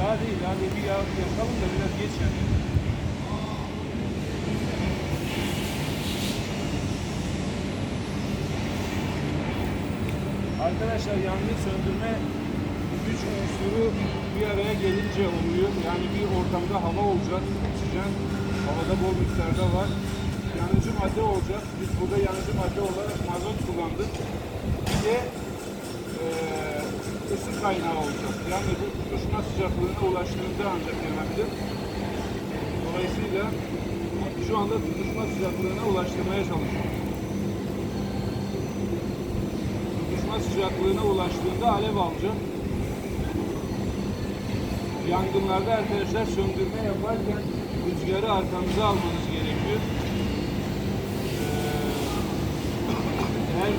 Daha değil. Daha bir yağ da biraz geç yani. Arkadaşlar yangın söndürme güç unsuru bir araya gelince oluyor. Yani bir ortamda hava olacak, oksijen havada bol miktarda var. Yanıcı madde olacak. Biz burada yanıcı madde olarak mazot kullandık. Bir de ısı kaynağı olacak. Yani bu tutuşma sıcaklığına ulaştığında ancak yanabilir. Dolayısıyla şu anda tutuşma sıcaklığına ulaştırmaya çalışıyoruz. Tutuşma sıcaklığına ulaştığında alev alacak. Yangınlarda arkadaşlar söndürme yaparken rüzgarı arkanıza almanız gerekiyor. Ee, eğer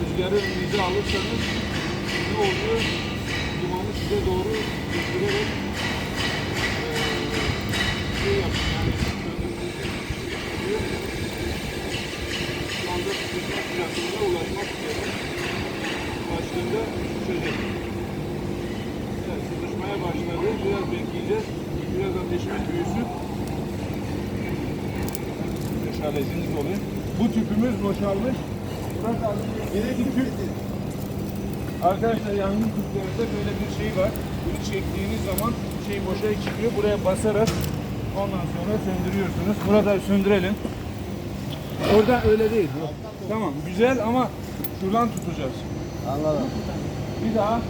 rüzgarı önünüze alırsanız ne oluyor? Dumanı size doğru götürerek şey yapın yani söndürmenizi istiyor. Şu anda sıcaklığına ulaşmak üzere. Ulaştığında düşecek. Evet. Biraz bekleyeceğiz. Biraz ateşimiz büyüsün. Meşalesiniz oluyor. Bu tüpümüz boşalmış. Murat abi, gerekli tüp. Arkadaşlar yangın tüplerinde böyle bir şey var. Bunu çektiğiniz zaman şey boşa çıkıyor. Buraya basarak ondan sonra söndürüyorsunuz. Burada söndürelim. Orada öyle değil. Tamam güzel ama şuradan tutacağız. Anladım. Bir daha.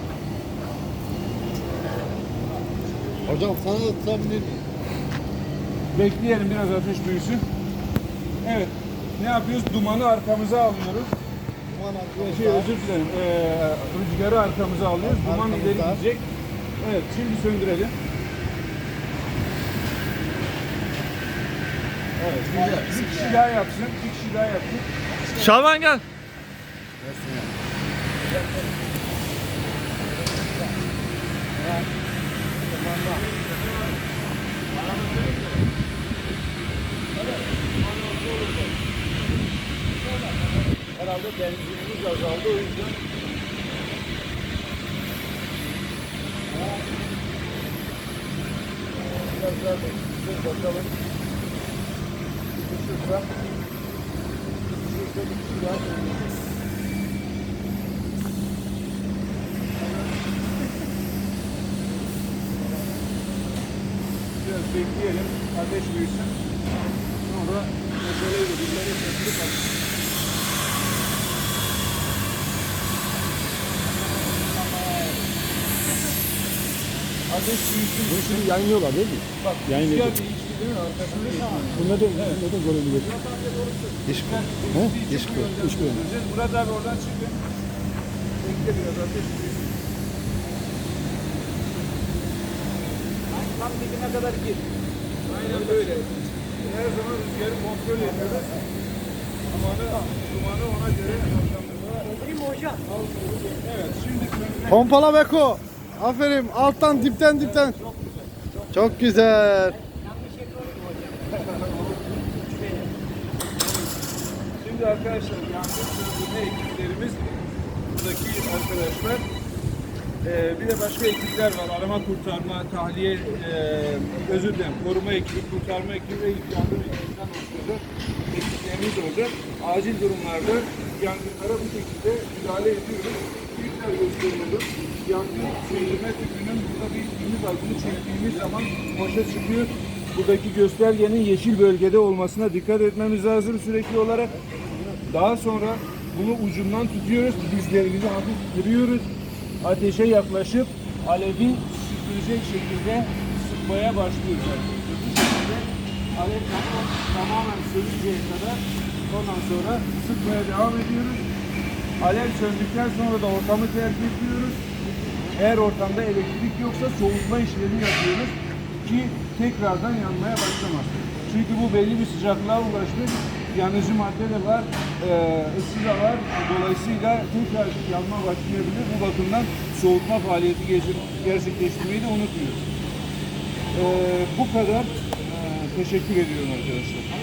Hocam sana tutabilir? Bekleyelim biraz ateş büyüsün. Evet. Ne yapıyoruz? Dumanı arkamıza alıyoruz. Duman Şey, özür dilerim. Ee, rüzgarı arkamıza alıyoruz. Duman ileri gidecek. Evet. Şimdi söndürelim. Evet. Güzel. Bir kişi daha yapsın. Bir kişi daha yapsın. Şaban gel. Herhalde benzinimiz azaldı. O yüzden biraz daha bekleyeceğiz. Bakalım. Tutuşursa tutuşursa bir kişi daha söndürecek. Biraz bekleyelim. Ateş büyüsün. Sonra meseleyle birileri sesli Ateş büyüsün. Bunu şimdi yayınlıyorlar değil mi? Bak Yayınlayacak. rüzgar değişti değil mi? Arkasında değil. Bunda da, bunda da görebilir. Yeşil Ben He? bu yönden yeşil koy. söndüreceğiz. Murat abi oradan çıkın. Bekle biraz ateş büyüsün. Tam dibine kadar gir. Aynen böyle. Her zaman rüzgarı kontrol ediyoruz. Dumanı, dumanı ona göre Değil mi hocam? Evet şimdi söndürelim. Pompala Beko. Aferin. Alttan dipten dipten. Çok güzel. Şimdi arkadaşlar yangın söndürme ekiplerimiz buradaki arkadaşlar Ee, bir de başka ekipler var. Arama kurtarma, tahliye, e, özür dilerim, koruma ekibi, kurtarma ekibi ve ilk yardım ekibinden oluşacak ekiplerimiz olacak. Acil durumlarda yangınlara bu şekilde müdahale ediyoruz. Gösteriyoruz. Yangın söndürme tüpünün burada bir ünlü var. Bunu çektiğimiz zaman boşa çıkıyor. Buradaki göstergenin yeşil bölgede olmasına dikkat etmemiz lazım sürekli olarak. Daha sonra bunu ucundan tutuyoruz. Dizlerimizi hafif kırıyoruz. Ateşe yaklaşıp alevi süpürecek şekilde sıkmaya başlıyoruz. Bu şekilde alev tamam- tamamen sönünceye kadar ondan sonra sıkmaya devam ediyoruz. Alev söndükten sonra da ortamı terk ediyoruz. Eğer ortamda elektrik yoksa soğutma işlemi yapıyoruz ki tekrardan yanmaya başlamasın. Çünkü bu belli bir sıcaklığa ulaşmış, yanıcı madde de var, e, ısı da var. Dolayısıyla tekrar yanma başlayabilir. Bu bakımdan soğutma faaliyeti gerçek- gerçekleştirmeyi de unutmuyoruz. E, bu kadar. E, teşekkür ediyorum arkadaşlar.